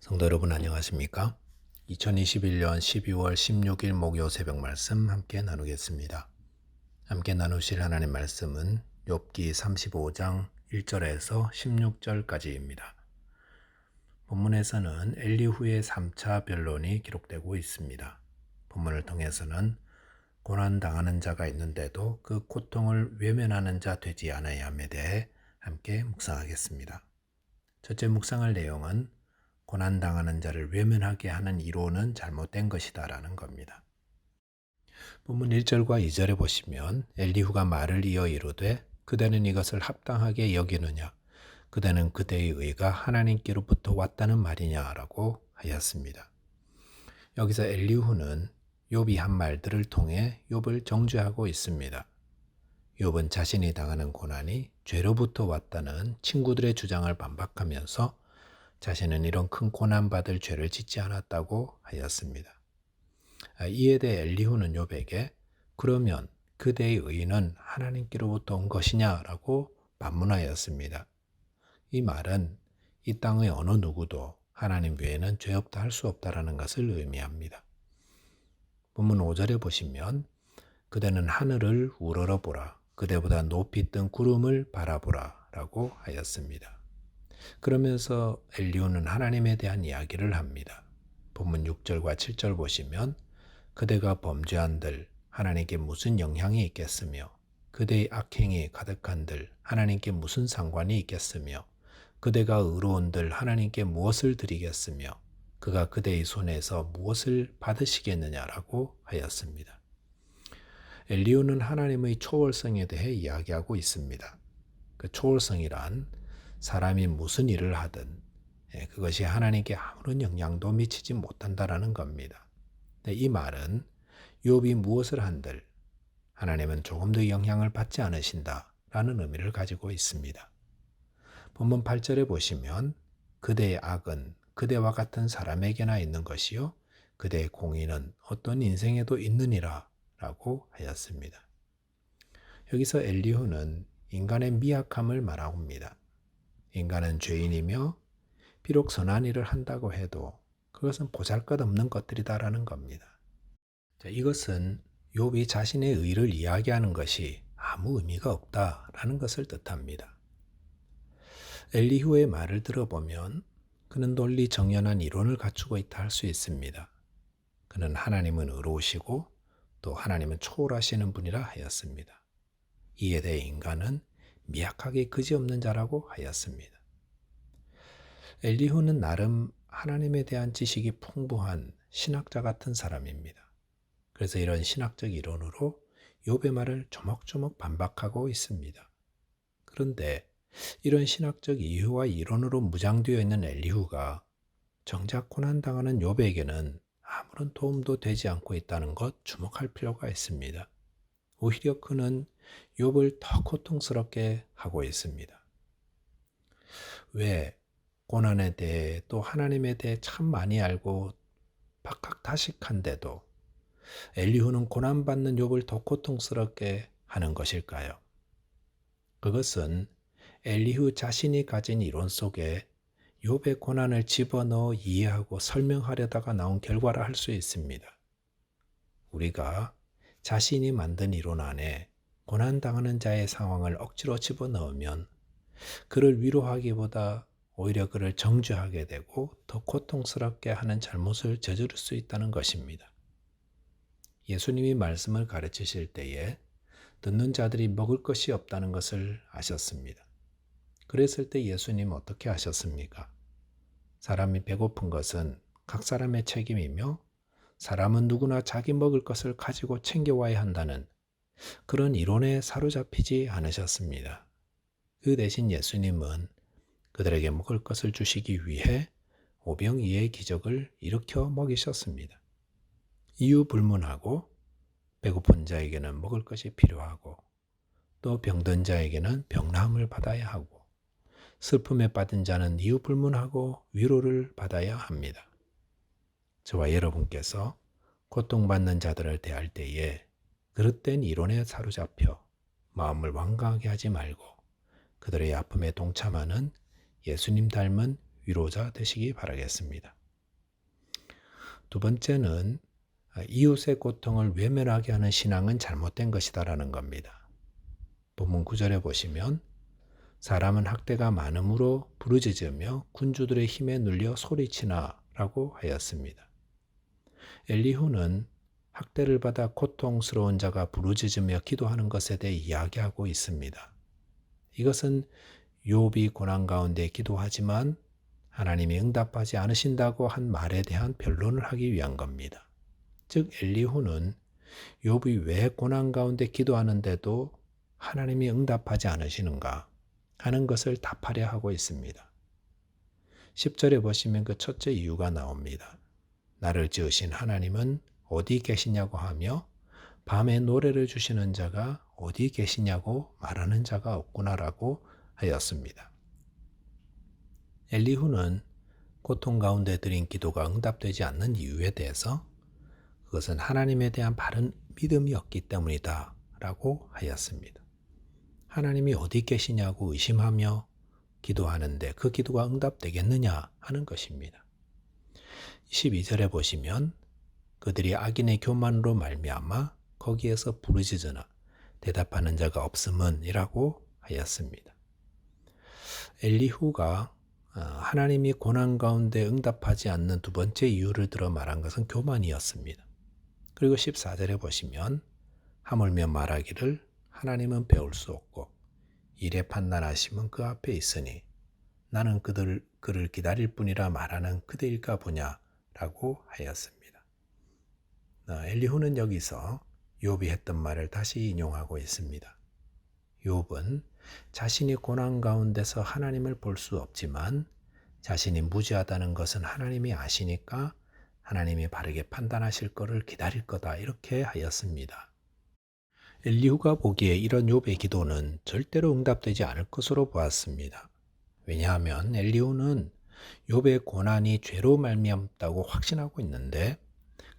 성도 여러분 안녕하십니까? 2021년 12월 16일 목요 새벽 말씀 함께 나누겠습니다. 함께 나누실 하나님 말씀은 욥기 35장 1절에서 16절까지입니다. 본문에서는 엘리후의 3차 변론이 기록되고 있습니다. 본문을 통해서는 고난 당하는 자가 있는데도 그 고통을 외면하는 자 되지 않아야 함에 대해 함께 묵상하겠습니다. 첫째 묵상할 내용은 고난당하는 자를 외면하게 하는 이론은 잘못된 것이다 라는 겁니다. 본문 1절과 2절에 보시면 엘리후가 말을 이어 이르되 그대는 이것을 합당하게 여기느냐 그대는 그대의 의가 하나님께로부터 왔다는 말이냐라고 하였습니다. 여기서 엘리후는 욥이 한 말들을 통해 욥을 정죄하고 있습니다. 욥은 자신이 당하는 고난이 죄로부터 왔다는 친구들의 주장을 반박하면서 자신은 이런 큰 고난받을 죄를 짓지 않았다고 하였습니다. 아, 이에 대해 엘리후는 욥에게 그러면 그대의 의는 하나님께로부터 온 것이냐라고 반문하였습니다. 이 말은 이 땅의 어느 누구도 하나님 외에는 죄 없다 할 수 없다라는 것을 의미합니다. 본문 5절에 보시면 그대는 하늘을 우러러보라 그대보다 높이 뜬 구름을 바라보라 라고 하였습니다. 그러면서 엘리오는 하나님에 대한 이야기를 합니다. 본문 6절과 7절 보시면 그대가 범죄한들 하나님께 무슨 영향이 있겠으며 그대의 악행이 가득한들 하나님께 무슨 상관이 있겠으며 그대가 의로운들 하나님께 무엇을 드리겠으며 그가 그대의 손에서 무엇을 받으시겠느냐라고 하였습니다. 엘리오는 하나님의 초월성에 대해 이야기하고 있습니다. 그 초월성이란 사람이 무슨 일을 하든 예, 그것이 하나님께 아무런 영향도 미치지 못한다라는 겁니다. 이 말은 욥이 무엇을 한들 하나님은 조금도 영향을 받지 않으신다라는 의미를 가지고 있습니다. 본문 8절에 보시면 그대의 악은 그대와 같은 사람에게나 있는 것이요 그대의 공의는 어떤 인생에도 있느니라 라고 하였습니다. 여기서 엘리후는 인간의 미약함을 말합니다. 인간은 죄인이며 비록 선한 일을 한다고 해도 그것은 보잘것없는 것들이다라는 겁니다. 자, 이것은 욥이 자신의 의를 이야기하는 것이 아무 의미가 없다라는 것을 뜻합니다. 엘리후의 말을 들어보면 그는 논리 정연한 이론을 갖추고 있다 할 수 있습니다. 그는 하나님은 의로우시고 또 하나님은 초월하시는 분이라 하였습니다. 이에 대해 인간은 미약하게 그지없는 자라고 하였습니다. 엘리후는 나름 하나님에 대한 지식이 풍부한 신학자 같은 사람입니다. 그래서 이런 신학적 이론으로 욥의 말을 조목조목 반박하고 있습니다. 그런데 이런 신학적 이유와 이론으로 무장되어 있는 엘리후가 정작 고난당하는 욥에게는 아무런 도움도 되지 않고 있다는 것 주목할 필요가 있습니다. 오히려 그는 욥을 더 고통스럽게 하고 있습니다. 왜 고난에 대해 또 하나님에 대해 참 많이 알고 박학다식한데도 엘리후는 고난받는 욥을 더 고통스럽게 하는 것일까요? 그것은 엘리후 자신이 가진 이론 속에 욥의 고난을 집어넣어 이해하고 설명하려다가 나온 결과라 할 수 있습니다. 우리가 자신이 만든 이론 안에 고난당하는 자의 상황을 억지로 집어넣으면 그를 위로하기보다 오히려 그를 정죄하게 되고 더 고통스럽게 하는 잘못을 저지를 수 있다는 것입니다. 예수님이 말씀을 가르치실 때에 듣는 자들이 먹을 것이 없다는 것을 아셨습니다. 그랬을 때 예수님 어떻게 하셨습니까? 사람이 배고픈 것은 각 사람의 책임이며 사람은 누구나 자기 먹을 것을 가지고 챙겨와야 한다는 그런 이론에 사로잡히지 않으셨습니다. 그 대신 예수님은 그들에게 먹을 것을 주시기 위해 오병이의 기적을 일으켜 먹이셨습니다. 이유 불문하고 배고픈 자에게는 먹을 것이 필요하고 또 병든 자에게는 병나음을 받아야 하고 슬픔에 빠진 자는 이유 불문하고 위로를 받아야 합니다. 저와 여러분께서 고통받는 자들을 대할 때에 그릇된 이론에 사로잡혀 마음을 완강하게 하지 말고 그들의 아픔에 동참하는 예수님 닮은 위로자 되시기 바라겠습니다. 두 번째는 아, 이웃의 고통을 외면하게 하는 신앙은 잘못된 것이다라는 겁니다. 본문 9절에 보시면 사람은 학대가 많음으로 부르짖으며 군주들의 힘에 눌려 소리치나라고 하였습니다. 엘리후는 학대를 받아 고통스러운 자가 부르짖으며 기도하는 것에 대해 이야기하고 있습니다. 이것은 욥이 고난 가운데 기도하지만 하나님이 응답하지 않으신다고 한 말에 대한 변론을 하기 위한 겁니다. 즉 엘리후는 욥이 왜 고난 가운데 기도하는데도 하나님이 응답하지 않으시는가 하는 것을 답하려 하고 있습니다. 10절에 보시면 그 첫째 이유가 나옵니다. 나를 지으신 하나님은 어디 계시냐고 하며 밤에 노래를 주시는 자가 어디 계시냐고 말하는 자가 없구나라고 하였습니다. 엘리후는 고통 가운데 드린 기도가 응답되지 않는 이유에 대해서 그것은 하나님에 대한 바른 믿음이 없기 때문이다 라고 하였습니다. 하나님이 어디 계시냐고 의심하며 기도하는데 그 기도가 응답되겠느냐 하는 것입니다. 12절에 보시면 그들이 악인의 교만으로 말미암아 거기에서 부르짖으나 대답하는 자가 없음은이라고 하였습니다. 엘리후가 어, 하나님이 고난 가운데 응답하지 않는 두 번째 이유를 들어 말한 것은 교만이었습니다. 그리고 14절에 보시면 하물며 말하기를 하나님은 배울 수 없고 일에 판단하심은 그 앞에 있으니 나는 그들 그를 기다릴 뿐이라 말하는 그대일까 보냐 라고 하였습니다. 어, 엘리후는 여기서 욥이 했던 말을 다시 인용하고 있습니다. 욥은 자신이 고난 가운데서 하나님을 볼 수 없지만 자신이 무지하다는 것은 하나님이 아시니까 하나님이 바르게 판단하실 것을 기다릴 거다 이렇게 하였습니다. 엘리후가 보기에 이런 욥의 기도는 절대로 응답되지 않을 것으로 보았습니다. 왜냐하면 엘리후는 욥의 고난이 죄로 말미암다고 확신하고 있는데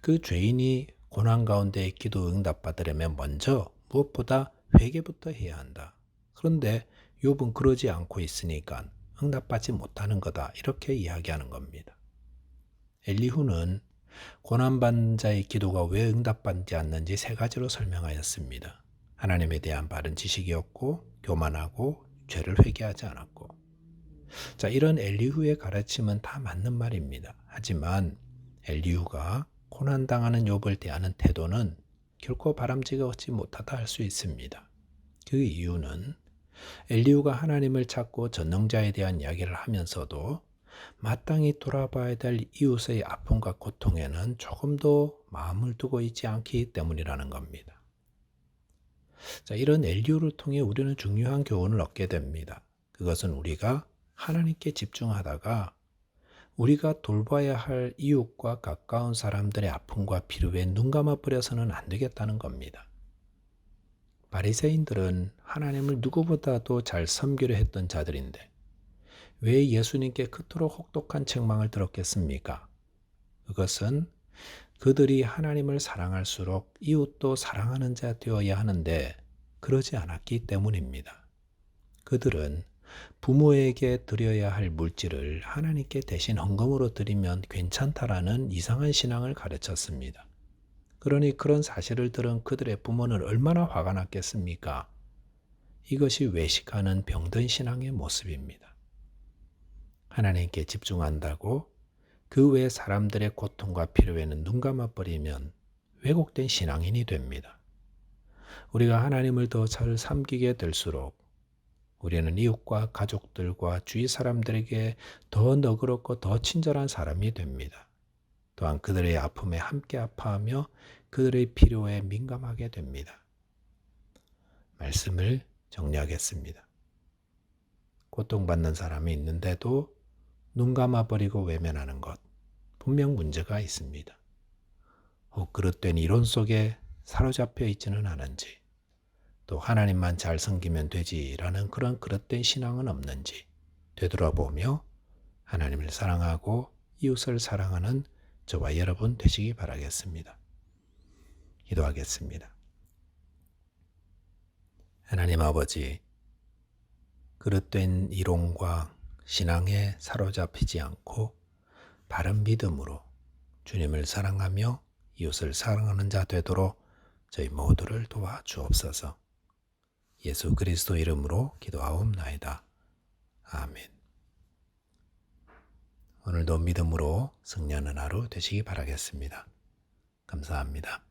그 죄인이 고난 가운데 기도 응답받으려면 먼저 무엇보다 회개부터 해야 한다. 그런데 욥은 그러지 않고 있으니까 응답받지 못하는 거다. 이렇게 이야기하는 겁니다. 엘리후는 고난받는 자의 기도가 왜 응답받지 않는지 세 가지로 설명하였습니다. 하나님에 대한 바른 지식이었고, 교만하고, 죄를 회개하지 않았고. 자, 이런 엘리후의 가르침은 다 맞는 말입니다. 하지만 엘리후가 고난당하는 욥을 대하는 태도는 결코 바람직하지 못하다 할 수 있습니다. 그 이유는 엘리우가 하나님을 찾고 전능자에 대한 이야기를 하면서도 마땅히 돌아봐야 될 이웃의 아픔과 고통에는 조금도 마음을 두고 있지 않기 때문이라는 겁니다. 자, 이런 엘리우를 통해 우리는 중요한 교훈을 얻게 됩니다. 그것은 우리가 하나님께 집중하다가 우리가 돌봐야 할 이웃과 가까운 사람들의 아픔과 필요에 눈 감아 버려서는 안 되겠다는 겁니다. 바리새인들은 하나님을 누구보다도 잘 섬기려 했던 자들인데 왜 예수님께 그토록 혹독한 책망을 들었겠습니까? 그것은 그들이 하나님을 사랑할수록 이웃도 사랑하는 자 되어야 하는데 그러지 않았기 때문입니다. 그들은 부모에게 드려야 할 물질을 하나님께 대신 헌금으로 드리면 괜찮다라는 이상한 신앙을 가르쳤습니다. 그러니 그런 사실을 들은 그들의 부모는 얼마나 화가 났겠습니까? 이것이 외식하는 병든 신앙의 모습입니다. 하나님께 집중한다고 그 외 사람들의 고통과 필요에는 눈 감아버리면 왜곡된 신앙인이 됩니다. 우리가 하나님을 더 잘 섬기게 될수록 우리는 이웃과 가족들과 주위 사람들에게 더 너그럽고 더 친절한 사람이 됩니다. 또한 그들의 아픔에 함께 아파하며 그들의 필요에 민감하게 됩니다. 말씀을 정리하겠습니다. 고통받는 사람이 있는데도 눈 감아버리고 외면하는 것, 분명 문제가 있습니다. 혹 그릇된 이론 속에 사로잡혀 있지는 않은지, 또 하나님만 잘 섬기면 되지라는 그런 그릇된 신앙은 없는지 되돌아보며 하나님을 사랑하고 이웃을 사랑하는 저와 여러분 되시기 바라겠습니다. 기도하겠습니다. 하나님 아버지, 그릇된 이론과 신앙에 사로잡히지 않고 바른 믿음으로 주님을 사랑하며 이웃을 사랑하는 자 되도록 저희 모두를 도와 주옵소서. 예수 그리스도 이름으로 기도하옵나이다. 아멘. 오늘도 믿음으로 승리하는 하루 되시기 바라겠습니다. 감사합니다.